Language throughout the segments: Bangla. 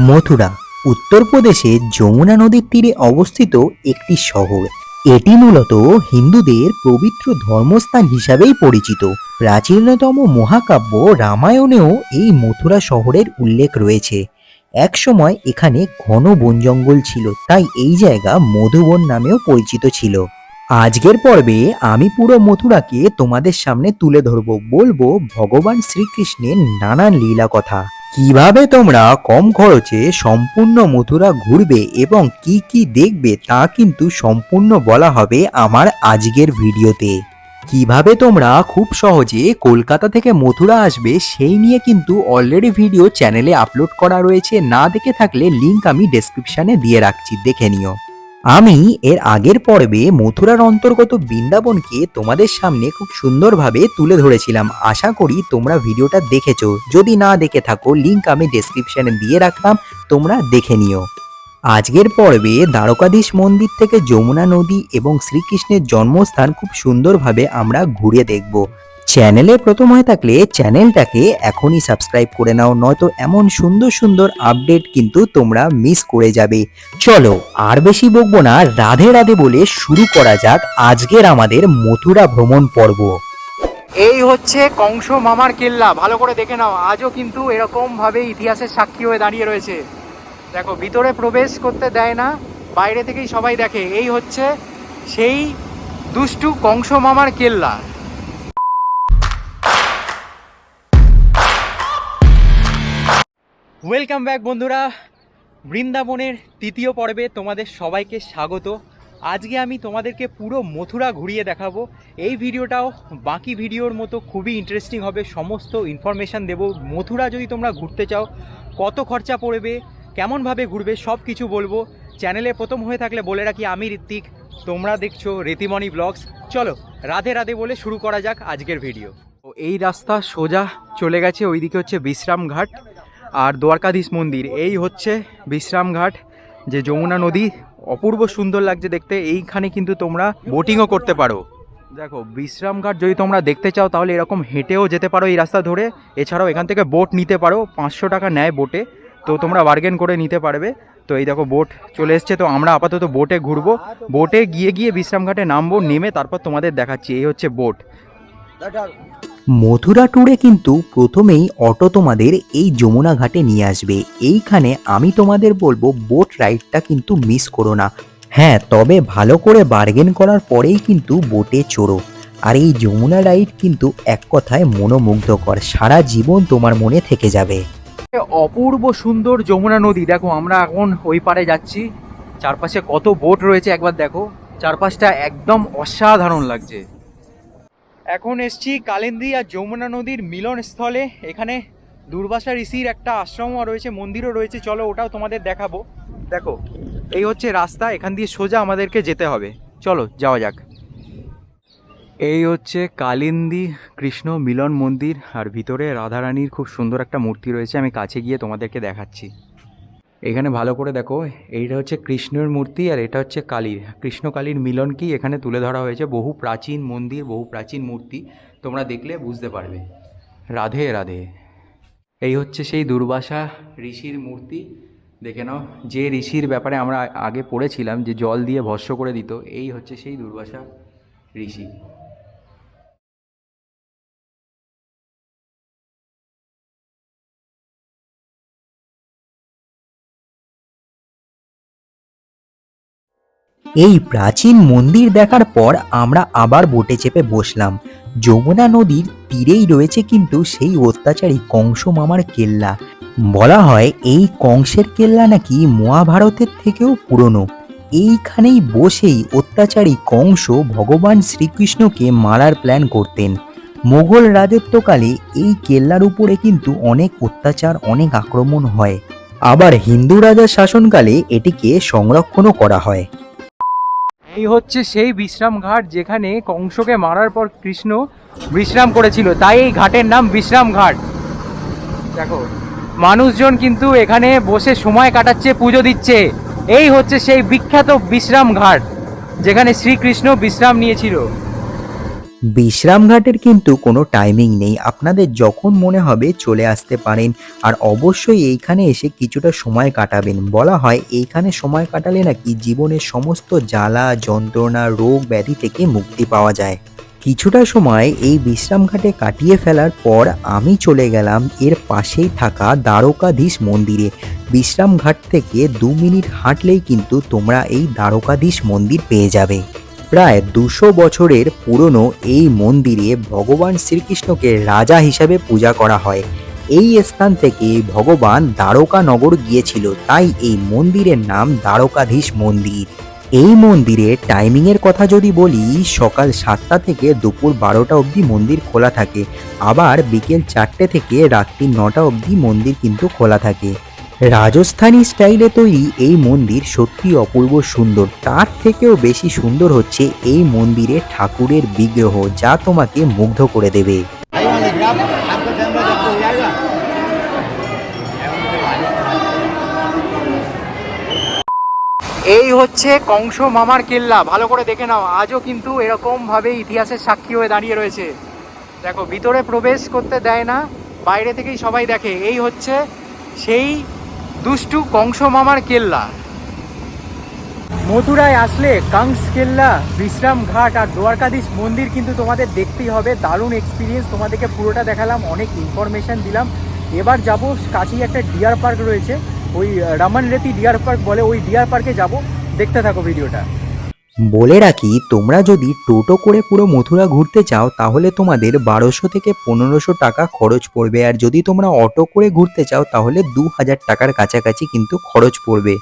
মথুরা, উত্তরপ্রদেশে যমুনা নদীর তীরে অবস্থিত একটি শহর। এটি মূলত হিন্দুদের পবিত্র ধর্মস্থান হিসাবেই পরিচিত। প্রাচীনতম মহাকাব্য রামায়ণেও এই মথুরা শহরের উল্লেখ রয়েছে। একসময় এখানে ঘন বন জঙ্গল ছিল, তাই এই জায়গা মধুবন নামেও পরিচিত ছিল। আজকের পর্বে আমি পুরো মথুরাকে তোমাদের সামনে তুলে ধরবো, বলব ভগবান শ্রীকৃষ্ণের নানান লীলা কথা। কীভাবে তোমরা কম খরচে সম্পূর্ণ মথুরা ঘুরবে এবং কি কি দেখবে তা কিন্তু সম্পূর্ণ বলা হবে আমার আজকের ভিডিওতে। কীভাবে তোমরা খুব সহজে কলকাতা থেকে মথুরা আসবে সেই নিয়ে কিন্তু অলরেডি ভিডিও চ্যানেলে আপলোড করা রয়েছে, না দেখে থাকলে লিংক আমি ডেসক্রিপশনে দিয়ে রাখছি, দেখে নিও। আমি এর আগের পর্বে মথুরার অন্তর্গত বৃন্দাবনকে তোমাদের সামনে খুব সুন্দরভাবে তুলে ধরেছিলাম। আশা করি তোমরা ভিডিওটা দেখেছ। যদি না দেখে থাকো লিংক আমি ডেসক্রিপশনে দিয়ে রাখলাম, তোমরা দেখে নিও। আজকের পর্বে দ্বারকাধীশ মন্দির থেকে যমুনা নদী এবং শ্রীকৃষ্ণের জন্মস্থান খুব সুন্দরভাবে আমরা ঘুরে দেখব। চ্যানেলে প্রথম হয়ে থাকলে চ্যানেলটাকে এখনই সাবস্ক্রাইব করে নাও, নয়তো এমন সুন্দর সুন্দর আপডেট কিন্তু তোমরা মিস করে যাবে। চলো, আর বেশি বকবো না, রাধে রাধে বলে শুরু করা যাক আজকের আমাদের মথুরা ভ্রমণ পর্ব। এই হচ্ছে কংস মামার কেল্লা, ভালো করে দেখে নাও, আজও কিন্তু এরকম ভাবে ইতিহাসের সাক্ষী হয়ে দাঁড়িয়ে রয়েছে। দেখো, ভিতরে প্রবেশ করতে দেয় না, বাইরে থেকেই সবাই দেখে, এই হচ্ছে সেই দুষ্টু কংস মামার কেল্লা। ওয়েলকাম ব্যাক বন্ধুরা। বৃন্দাবনের তৃতীয় পর্বে তোমাদের সবাইকে স্বাগত। আজকে আমি তোমাদেরকে পুরো মথুরা ঘুরিয়ে দেখাবো। এই ভিডিওটাও বাকি ভিডিওর মতো খুবই ইন্টারেস্টিং হবে। সমস্ত ইনফরমেশান দেবো। মথুরা যদি তোমরা ঘুরতে চাও, কত খরচা পড়বে, কেমনভাবে ঘুরবে সব কিছু বলব। চ্যানেলে প্রথম হয়ে থাকলে বলে রাখি, আমি ঋত্বিক। তোমরা দেখছ রেতিমণি ব্লগস চলো, রাধে রাধে বলে শুরু করা যাক আজকের ভিডিও এই রাস্তা সোজা চলে গেছে, ওইদিকে হচ্ছে বিশ্রাম ঘাট আর দ্বারকাধীশ মন্দির, এই হচ্ছে বিশ্রামঘাট, যে যমুনা নদী, অপূর্ব সুন্দর লাগছে দেখতে, এইখানে কিন্তু তোমরা বোটিংও করতে পারো। দেখো, বিশ্রামঘাট যদি তোমরা দেখতে চাও, তাহলে এরকম হেঁটেও যেতে পারো এই রাস্তা ধরে। এছাড়াও এখান থেকে বোট নিতে পারো, পাঁচশো টাকা নেয় বোটে তো তোমরা বার্গেন করে নিতে পারবে। তো এই দেখো বোট চলে এসছে, তো আমরা আপাতত বোটে ঘুরবো। বোটে গিয়ে গিয়ে বিশ্রামঘাটে নামবো, নেমে তারপর তোমাদের দেখাচ্ছি, এই হচ্ছে বোট মথুরা ট্যুরে কিন্তু প্রথমেই অটো তোমাদের এই যমুনা ঘাটে নিয়ে আসবে। এইখানে আমি তোমাদের বলব বোট রাইডটা কিন্তু মিস করো না। হ্যাঁ তবে ভালো করে বার্গেন করার পরেই কিন্তু বোটে চড়ো। আর এই যমুনা রাইড কিন্তু এক কথায় মনোমুগ্ধকর। সারা জীবন তোমার মনে থেকে যাবে। অপূর্ব সুন্দর যমুনা নদী। দেখো, আমরা এখন ওই পারে যাচ্ছি। চারপাশে কত বোট রয়েছে একবার দেখো। চারপাশটা একদম অসাধারণ লাগছে। এখন এসছি কালিন্দী আর যমুনা নদীর মিলন স্থলে। এখানে দুর্বাসা ঋষির একটা আশ্রমও রয়েছে, মন্দিরও রয়েছে। চলো ওটাও তোমাদের দেখাবো। দেখো, এই হচ্ছে রাস্তা, এখান দিয়ে সোজা আমাদেরকে যেতে হবে। চলো, যাওয়া যাক। এই হচ্ছে কালিন্দী কৃষ্ণ মিলন মন্দির, আর ভিতরে রাধারানীর খুব সুন্দর একটা মূর্তি রয়েছে, আমি কাছে গিয়ে তোমাদেরকে দেখাচ্ছি। এখানে ভালো করে দেখো, এইটা হচ্ছে কৃষ্ণের মূর্তি আর এটা হচ্ছে কালীর। কৃষ্ণ কালীর মিলনকেই এখানে তুলে ধরা হয়েছে? বহু প্রাচীন মন্দির, বহু প্রাচীন মূর্তি, তোমরা দেখলে বুঝতে পারবে। রাধে রাধে। এই হচ্ছে সেই দুর্বাসা ঋষির মূর্তি। দেখে নাও, যে ঋষির ব্যাপারে আমরা আগে পড়েছিলাম যে জল দিয়ে ভস্য করে দিত, এই হচ্ছে সেই দুর্বাসা ঋষি। এই প্রাচীন মন্দির দেখার পর আমরা আবার বোটে চেপে বসলাম। যমুনা নদীর তীরেই রয়েছে কিন্তু সেই অত্যাচারী কংস মামার কেল্লা। বলা হয় এই কংসের কেল্লা নাকি মহাভারতের থেকেও পুরনো। এইখানেই বসেই অত্যাচারী কংস ভগবান শ্রীকৃষ্ণকে মারার প্ল্যান করতেন। মোগল রাজত্বকালে এই কেল্লার উপরে কিন্তু অনেক অত্যাচার, অনেক আক্রমণ হয়। আবার হিন্দু রাজার শাসনকালে এটিকে সংরক্ষণও করা হয়। এই হচ্ছে সেই বিশ্রাম ঘাট যেখানে কংসকে মারার পর কৃষ্ণ বিশ্রাম করেছিল। তাই এই ঘাটের নাম বিশ্রাম ঘাট। দেখো, মানুষজন কিন্তু এখানে বসে সময় কাটাচ্ছে, পুজো দিচ্ছে। এই হচ্ছে সেই বিখ্যাত বিশ্রাম ঘাট, যেখানে শ্রীকৃষ্ণ বিশ্রাম নিয়েছিল। বিশ্রামঘাটের কিন্তু কোনো টাইমিং নেই। আপনাদের যখন মনে হবে চলে আসতে পারেন আর অবশ্যই এইখানে এসে কিছুটা সময় কাটাবেন। বলা হয় এইখানে সময় কাটালে নাকি জীবনের সমস্ত জ্বালা, যন্ত্রণা, রোগ ব্যাধি থেকে মুক্তি পাওয়া যায়। কিছুটা সময় এই বিশ্রামঘাটে কাটিয়ে ফেলার পর আমি চলে গেলাম এর পাশেই থাকা দ্বারকাধীশ মন্দিরে। বিশ্রামঘাট থেকে দু মিনিট হাঁটলেই কিন্তু তোমরা এই দ্বারকাধীশ মন্দির পেয়ে যাবে। প্রায় দুশো বছরের পুরনো এই মন্দিরে ভগবান শ্রীকৃষ্ণকে রাজা হিসাবে পূজা করা হয়। এই স্থান থেকে ভগবান দ্বারকানগর গিয়েছিল, তাই এই মন্দিরের নাম দ্বারকাধীশ মন্দির। এই মন্দিরে টাইমিংয়ের কথা যদি বলি, সকাল সাতটা থেকে দুপুর বারোটা অবধি মন্দির খোলা থাকে। আবার বিকেল চারটে থেকে রাত্রি নটা অবধি মন্দির কিন্তু খোলা থাকে। রাজস্থানি স্টাইলে তৈরি এই মন্দির সত্যি অপূর্ব সুন্দর। তার থেকেও বেশি সুন্দর হচ্ছে এই মন্দিরে ঠাকুরের বিগ্রহ, যা তোমাকে মুগ্ধ করে দেবে। এই হচ্ছে কংস মামার কেল্লা। ভালো করে দেখে নাও, আজও কিন্তু এরকমভাবে ইতিহাসের সাক্ষী হয়ে দাঁড়িয়ে রয়েছে। দেখো, ভিতরে প্রবেশ করতে দেয় না, বাইরে থেকেই সবাই দেখে। এই হচ্ছে সেই দুষ্টু কংস মামার কেল্লা। মথুরায় আসলে কাংস কেল্লা, বিশ্রাম ঘাট আর দ্বারকাধীশ মন্দির কিন্তু তোমাদের দেখতেই হবে। দারুণ এক্সপিরিয়েন্স তোমাদেরকে পুরোটা দেখালাম, অনেক ইনফরমেশন দিলাম। এবার যাব কাছেই একটা ডিয়ার পার্ক রয়েছে, ওই রামান রেতি ডিয়ার পার্ক বলে, ওই ডিয়ার পার্কে যাব। দেখতে থাকো ভিডিওটা বলে রাখি, তোমরা যদি টোটো করে পুরো মথুরা ঘুরতে চাও, তাহলে তোমাদের বারোশো থেকে পনেরোশো টাকা খরচ পড়বে। আর যদি তোমরা অটো করে ঘুরতে চাও, তাহলে দু হাজার টাকার কাছাকাছি কিন্তু খরচ পড়বে।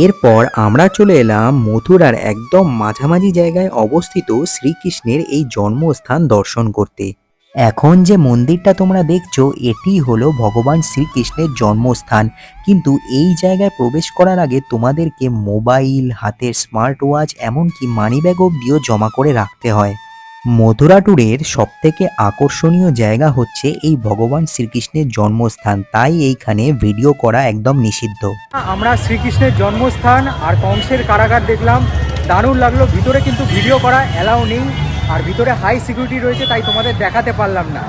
এরপর আমরা চলে এলাম মথুরার একদম মাঝামাঝি জায়গায় অবস্থিত শ্রীকৃষ্ণের এই জন্মস্থান দর্শন করতে। এখন যে মন্দিরটা তোমরা দেখছ, এটি হলো ভগবান শ্রীকৃষ্ণের জন্মস্থান। কিন্তু এই জায়গায় প্রবেশ করার আগে তোমাদেরকে মোবাইল, হাতের স্মার্ট ওয়াচ এমনকি মানিব্যাগ অবধিও জমা করে রাখতে হয়। মথুরা ট্যুরের সবথেকে আকর্ষণীয় জায়গা হচ্ছে এই ভগবান শ্রীকৃষ্ণের জন্মস্থান। তাই এইখানে ভিডিও করা একদম নিষিদ্ধ। আমরা শ্রীকৃষ্ণের জন্মস্থান আর কংসের কারাগার দেখলাম। দারুণ লাগল, ভিতরে কিন্তু ভিডিও করা অ্যালাউ নেই। আর ভিতরে হাই সিকিউরিটি রয়েছে তাই তোমাদের দেখাতে পারলাম না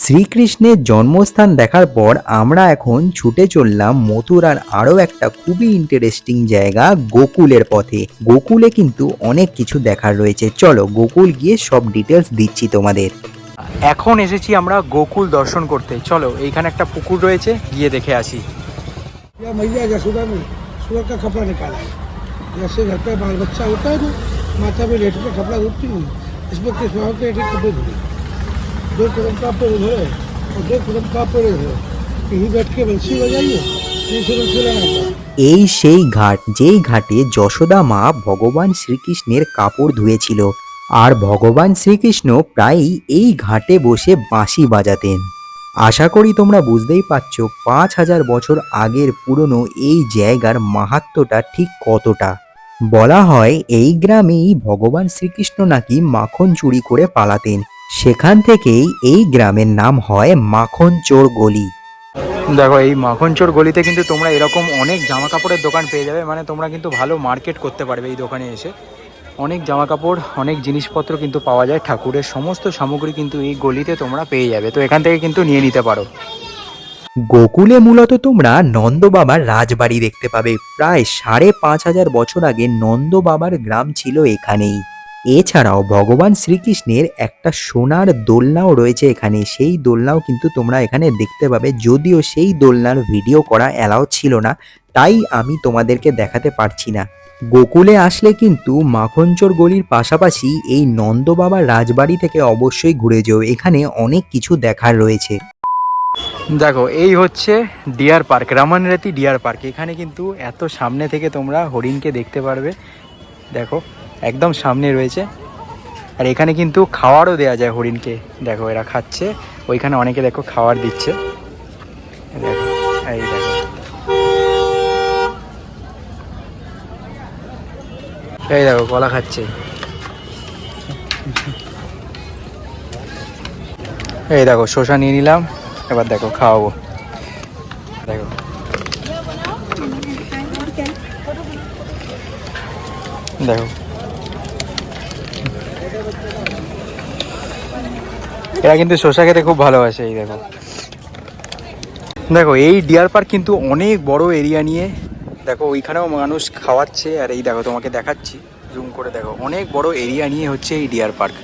শ্রীকৃষ্ণের জন্মস্থান দেখার পর আমরা এখন ছুটে চললাম মথুরার আরও একটা খুবই ইন্টারেস্টিং জায়গা গোকুলের পথে গোকুলে কিন্তু অনেক কিছু দেখার রয়েছে চলো গোকুল গিয়ে সব ডিটেলস দিচ্ছি তোমাদের এখন এসেছি আমরা গোকুল দর্শন করতে চলো এইখানে একটা পুকুর রয়েছে গিয়ে দেখে আসি या मैया यशोदा ने सुअर का कपड़ा निकाला है जैसे घर पे बाल बच्चा होता है ना माता में लेट के कपड़ा धोती नहीं इसमें कृष्णा के लेटे कपड़े धोए दो कदम का पेड़ धोए और दो कदम का पेड़ धोए कहीं बैठ के बंसी बजाइए नहीं से बंसी लगाता এই সেই ঘাট যেই ঘাটে যশোদা মা ভগবান শ্রীকৃষ্ণের কাপড় ধুয়েছিল আর ভগবান শ্রীকৃষ্ণ প্রায়ই এই ঘাটে বসে বাঁশি বাজাতেন আশা করি তোমরা বুঝতেই পারছো পাঁচ হাজার বছর আগের পুরনো এই জায়গার মাহাত্ম্যটা ঠিক কতটা বলা হয় এই গ্রামেই ভগবান শ্রীকৃষ্ণ নাকি মাখন চুরি করে পালাতেন। সেখান থেকেই এই গ্রামের নাম হয় মাখন চোর গলি। দেখো, এই মাখনচোর গলিতে কিন্তু তোমরা এরকম অনেক জামা কাপড়ের দোকান পেয়ে যাবে মানে তোমরা কিন্তু ভালো মার্কেট করতে পারবে এই দোকানে এসে। অনেক জামা কাপড় অনেক জিনিসপত্র কিন্তু পাওয়া যায় ঠাকুরের, সমস্ত সামগ্রী কিন্তু এই গলিতে তোমরা পেয়ে যাবে। তো এখান থেকে কিন্তু নিয়ে নিতে পারো। গোকুলে মূলত তোমরা নন্দ বাবার রাজবাড়ি দেখতে পাবে। প্রায় সাড়ে পাঁচ হাজার বছর আগে নন্দ বাবার গ্রাম ছিল এখানেই। এছাড়াও ভগবান শ্রীকৃষ্ণের একটা সোনার দোলনাও রয়েছে এখানে। সেই দোলনাও কিন্তু তোমরা এখানে দেখতে পাবে। যদিও সেই দোলনার ভিডিও করা অ্যালাউ ছিল না, তাই আমি তোমাদেরকে দেখাতে পারছি না। গোকুলে আসলে কিন্তু মাখনচোর গলির পাশাপাশি এই নন্দ বাবার রাজবাড়ি থেকে অবশ্যই ঘুরে যেও। এখানে অনেক কিছু দেখার রয়েছে। দেখো, এই হচ্ছে ডিয়ার পার্ক রামানরাতি ডিয়ার পার্ক। এখানে কিন্তু এত সামনে থেকে তোমরা হরিণকে দেখতে পারবে। দেখো, একদম সামনে রয়েছে। আর এখানে কিন্তু খাওয়ারও দেওয়া যায় হরিণকে। দেখো, এরা খাচ্ছে। ওইখানে অনেকে দেখো খাবার দিচ্ছে। দেখো, এই দেখো। এই দেখো, কলা খাচ্ছে। এই দেখো, শসা নিয়ে নিলাম। এবার দেখো, খাওয়াবো। দেখো। দেখো। এরা কিন্তু শসা খেতে খুব ভালোবাসে, এই দেখো। দেখো, এই ডিয়ার পার্ক কিন্তু অনেক বড় এরিয়া নিয়ে, দেখো, ওইখানেও মানুষ খাওয়াচ্ছে। আর এই দেখো, তোমাকে দেখাচ্ছি। জুম করে দেখো, অনেক বড় এরিয়া নিয়ে হচ্ছে এই ডিয়ার পার্ক।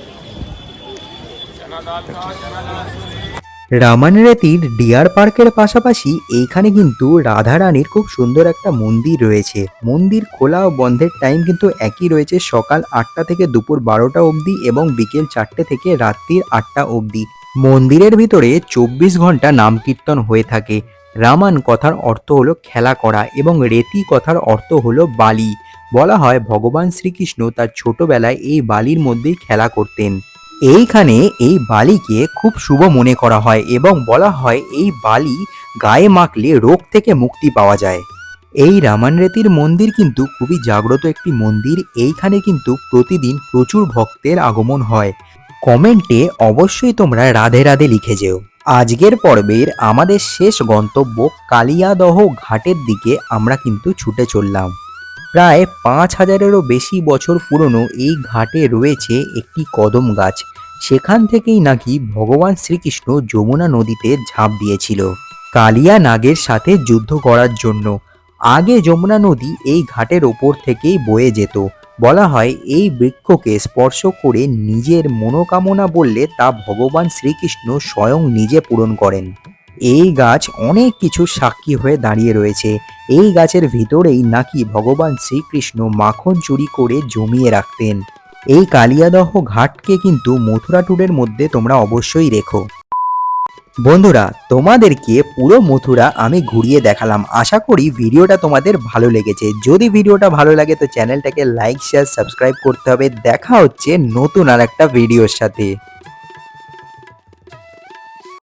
রামানরেতির ডিয়ার পার্কের পাশাপাশি এইখানে কিন্তু রাধারানীর খুব সুন্দর একটা মন্দির রয়েছে। মন্দির খোলা ও বন্ধের টাইম কিন্তু একই রয়েছে সকাল আটটা থেকে দুপুর বারোটা অবধি এবং বিকেল চারটে থেকে রাত্রির আটটা অবধি। মন্দিরের ভিতরে চব্বিশ ঘণ্টা নাম কীর্তন হয়ে থাকে। রামান কথার অর্থ হলো খেলা করা এবং রেতি কথার অর্থ হলো বালি। বলা হয় ভগবান শ্রীকৃষ্ণ তার ছোটবেলায় এই বালির মধ্যেই খেলা করতেন। এইখানে এই বালিকে খুব শুভ মনে করা হয় এবং বলা হয় এই বালি গায়ে মাখলে রোগ থেকে মুক্তি পাওয়া যায়। এই রামানরেতির মন্দির কিন্তু খুবই জাগ্রত একটি মন্দির। এইখানে কিন্তু প্রতিদিন প্রচুর ভক্তের আগমন হয়। কমেন্টে অবশ্যই তোমরা রাধে রাধে লিখে যেও। আজকের পর্বের আমাদের শেষ গন্তব্য কালিয়াদহ ঘাটের দিকে আমরা কিন্তু ছুটে চললাম। প্রায় পাঁচ হাজারেরও বেশি বছর পুরনো এই ঘাটে রয়েছে একটি কদম গাছ। সেখান থেকেই নাকি ভগবান শ্রীকৃষ্ণ যমুনা নদীতে ঝাঁপ দিয়েছিল। কালিয়া নাগের সাথে যুদ্ধ করার জন্য। আগে যমুনা নদী এই ঘাটের ওপর থেকেই বয়ে যেত। বলা হয় এই বৃক্ষকে স্পর্শ করে নিজের মনোকামনা বললে তা ভগবান শ্রীকৃষ্ণ স্বয়ং নিজে পূরণ করেন। এই গাছ অনেক কিছু সাক্ষী হয়ে দাঁড়িয়ে রয়েছে। এই গাছের ভিতরেই নাকি ভগবান শ্রীকৃষ্ণ মাখন চুরি করে জমিয়ে রাখতেন। এই কালিয়াদহ ঘাটকে কিন্তু মথুরা ট্যুরের মধ্যে তোমরা অবশ্যই রেখো। বন্ধুরা, তোমাদেরকে পুরো মথুরা আমি ঘুরিয়ে দেখালাম। আশা করি ভিডিওটা তোমাদের ভালো লেগেছে। যদি ভিডিওটা ভালো লাগে তো চ্যানেলটাকে লাইক, শেয়ার, সাবস্ক্রাইব করতে হবে। দেখা হচ্ছে নতুন আর একটা ভিডিওর সাথে।